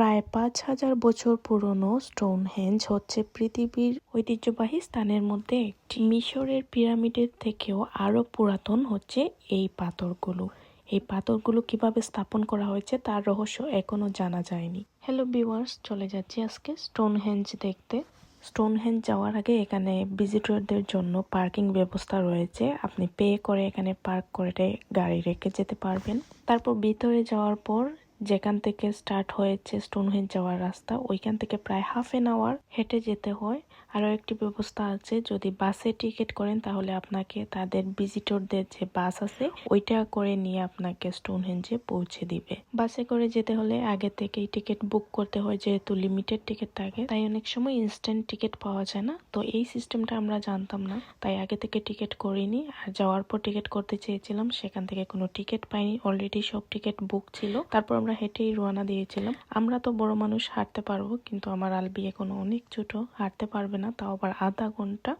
প্রায় পাঁচ হাজার বছর পুরনো স্টোনহেঞ্জ হচ্ছে পৃথিবীর ঐতিহ্যবাহী স্থানের মধ্যে একটি। মিশরের পিরামিডের থেকেও আরও পুরাতন হচ্ছে এই পাথরগুলো। এই পাথরগুলো কীভাবে স্থাপন করা হয়েছে তার রহস্য এখনও জানা যায়নি। হ্যালো ভিউয়ার্স চলে যাচ্ছি আজকে স্টোনহেঞ্জ দেখতে। স্টোনহেঞ্জ যাওয়ার আগে এখানে ভিজিটরদের জন্য পার্কিং ব্যবস্থা রয়েছে। আপনি পে করে এখানে পার্ক করে গাড়ি রেখে যেতে পারবেন। তারপর ভিতরে যাওয়ার পর যেখান থেকে স্টার্ট হয়েছে স্টোনহেঞ্জ যাওয়ার রাস্তা, ওইখান থেকে প্রায় হাফ এন আওয়ার হেঁটে যেতে হয়। আরও একটি ব্যবস্থা আছে, যদি বাসে টিকিট করেন তাহলে আপনাকে তাদের ভিজিটরদের যে বাস আছে, ওইটা করে নিয়ে আপনাকে স্টোনহেঞ্জে পৌঁছে দিবে। বাসে করে যেতে হলে আগে থেকেই টিকিট বুক করতে হয়, যেহেতু লিমিটেড টিকিট থাকে। তাই অনেক সময় ইনস্ট্যান্ট টিকিট পাওয়া যায় না। তো এই সিস্টেমটা আমরা জানতাম না। তাই আগে থেকে টিকিট করিনি। আর যাওয়ার পর টিকিট করতে চেয়েছিলাম, সেখান থেকে কোনো টিকিট পাইনি। অলরেডি সব টিকিট বুক ছিল। তারপর আমরা হেঁটেই রওনা দিয়েছিলাম। আমরা তো বড় মানুষ, হাঁটতে পারব, কিন্তু আমার আলবি এখনও অনেক ছোট, হাঁটতে পারবে না, তাও আবার আধা ঘণ্টা।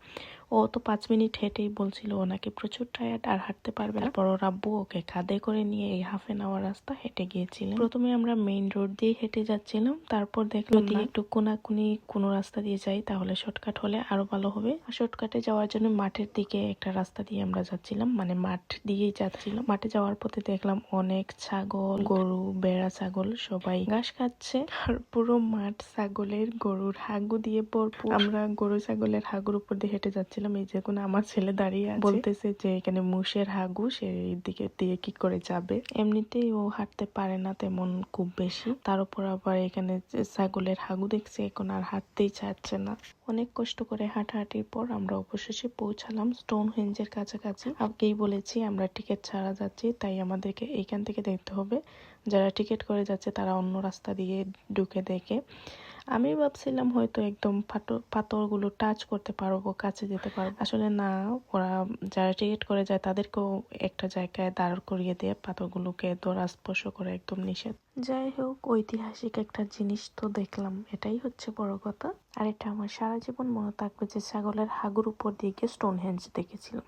ও তো পাঁচ মিনিট হেঁটেই বলছিল ওনাকে প্রচুর টায়ার্ড আর হাঁটতে পারবে না। বড় রাব্বু ওকে কাঁধে করে নিয়ে এই হাফ এন আওয়ার রাস্তা হেঁটে গিয়েছিলাম প্রথমে আমরা মেইন রোড দিয়ে হেঁটে যাচ্ছিলাম তারপর দেখলাম যদি একটু কোনাকুনি কোনো রাস্তা দিয়ে যাই তাহলে শর্টকাট হলে আরও ভালো হবে। আর শর্টকাটে যাওয়ার জন্য মাঠের দিকে একটা রাস্তা দিয়ে আমরা যাচ্ছিলাম মানে মাঠ দিয়েই যাচ্ছিলাম। মাঠে যাওয়ার পথে দেখলাম অনেক ছাগল গরু বেড়া ছাগল সবাই ঘাস খাচ্ছে। আর পুরো মাঠ ছাগলের গরুর হাগু দিয়ে ভরপুর। আমরা গরু ছাগলের হাগুর উপর দিয়ে হেঁটে যাচ্ছিলাম এই যে কোনো আমার ছেলে দাঁড়িয়ে বলতেছে যে এখানে মুষের হাগু সেই দিকে দিয়ে কি করে যাবে। এমনিতেই ও হাঁটতে পারে না তেমন খুব বেশি। তার উপর আবার এখানে ছাগলের হাগু দেখছি, এখন আর হাঁটতেই চাচ্ছে না। অনেক কষ্ট করে হাঁটাহাঁটির পর আমরা অবশেষে পৌঁছালাম স্টোন হেঞ্জের কাছাকাছি। আগেই বলেছি, আমরা টিকিট ছাড়া যাচ্ছি, তাই আমাদেরকে এইখান থেকে দেখতে হবে। যারা টিকিট করে যাচ্ছে, তারা অন্য রাস্তা দিয়ে ঢুকে দেখে। আমি ভাবছিলাম হয়তো একদম পাথর পাথরগুলো টাচ করতে পারব, কাছে যেতে পারব। আসলে না, ওরা যারা টিকিট করে যায়, তাদেরকেও একটা জায়গায় দাঁড় করিয়ে দিয়ে পাথরগুলোকে দৌড়া স্পর্শ করে একদম নিষেধ। যাই হোক, ঐতিহাসিক একটা জিনিস তো দেখলাম। এটাই হচ্ছে বড় কথা। আর এটা আমার সারা জীবন মনে থাকবে যে ছাগলের হাগুর উপর দিয়ে গিয়ে স্টোন হেঞ্জ দেখেছিলাম।